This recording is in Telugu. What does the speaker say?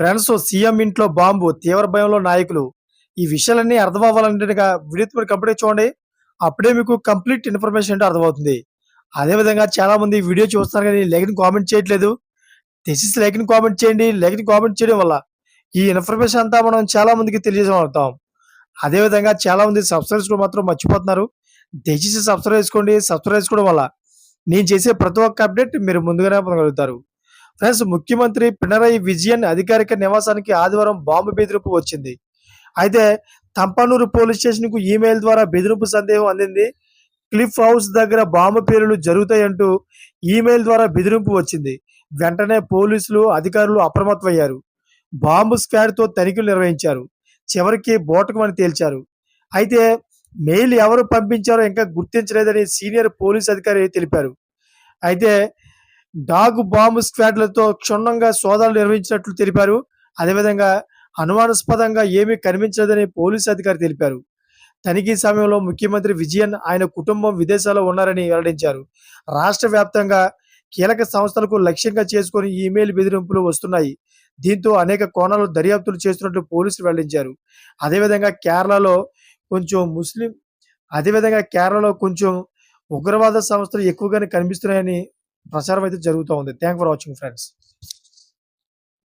ఫ్రెండ్స్ సీఎం ఇంట్లో బాంబు తీవ్ర భయంలో నాయకులు. ఈ విషయాలన్నీ అర్థం అవ్వాలంటే వీడియో మీరు కంప్లీట్ చూడండి. అప్పుడే మీకు కంప్లీట్ ఇన్ఫర్మేషన్ అంటే అర్థమవుతుంది. అదేవిధంగా చాలా మంది వీడియో చూస్తున్నారు కానీ లైక్ని కామెంట్ చేయట్లేదు. తెసిస్ లైక్ని కామెంట్ చేయండి. లైక్ని కామెంట్ చేయడం వల్ల ఈ ఇన్ఫర్మేషన్ అంతా మనం చాలా మందికి తెలియజేయగలుగుతాం. అదేవిధంగా చాలా మంది సబ్స్క్రైబ్ కూడా మాత్రం మర్చిపోతున్నారు. దయచేసి సబ్స్క్రైబ్ చేసుకోండి. సబ్స్క్రైబ్ చేసుకోవడం వల్ల నేను చేసే ప్రతి ఒక్క అప్డేట్ మీరు ముందుగానే పొందగలుగుతారు. ఫ్రెండ్స్ ముఖ్యమంత్రి పినరయి విజయన్ అధికారిక నివాసానికి ఆదివారం బాంబు బెదిరింపు వచ్చింది. అయితే తంపనూరు పోలీస్ స్టేషన్కు ఈమెయిల్ ద్వారా బెదిరింపు సందేహం అందింది. క్లిఫ్ హౌస్ దగ్గర బాంబు పేలులు జరుగుతాయంటూ ఈమెయిల్ ద్వారా బెదిరింపు వచ్చింది. వెంటనే పోలీసులు అధికారులు అప్రమత్తమయ్యారు. బాంబు స్క్వాడ్తో తనిఖీలు నిర్వహించారు. చివరికి బోటకమని తేల్చారు. అయితే మెయిల్ ఎవరు పంపించారో ఇంకా గుర్తించలేదని సీనియర్ పోలీస్ అధికారి తెలిపారు. అయితే డాగ్ బాంబు స్క్వాడ్లతో క్షుణ్ణంగా సోదాలు నిర్వహించినట్లు తెలిపారు. అదేవిధంగా అనుమానాస్పదంగా ఏమీ కనిపించలేదని పోలీసు అధికారి తెలిపారు. తనిఖీ సమయంలో ముఖ్యమంత్రి విజయన్ ఆయన కుటుంబం విదేశాల్లో ఉన్నారని వెల్లడించారు. రాష్ట్ర వ్యాప్తంగా కీలక సంస్థలకు లక్ష్యంగా చేసుకుని ఈమెయిల్ బెదిరింపులు వస్తున్నాయి. దీంతో అనేక కోణాలు దర్యాప్తులు చేస్తున్నట్లు పోలీసులు వెల్లడించారు. అదేవిధంగా కేరళలో కొంచెం ముస్లిం అదేవిధంగా కేరళలో కొంచెం ఉగ్రవాద సంస్థలు ఎక్కువగానే కనిపిస్తున్నాయని ప్రచారం అయితే జరుగుతూ ఉంది. Thank for watching friends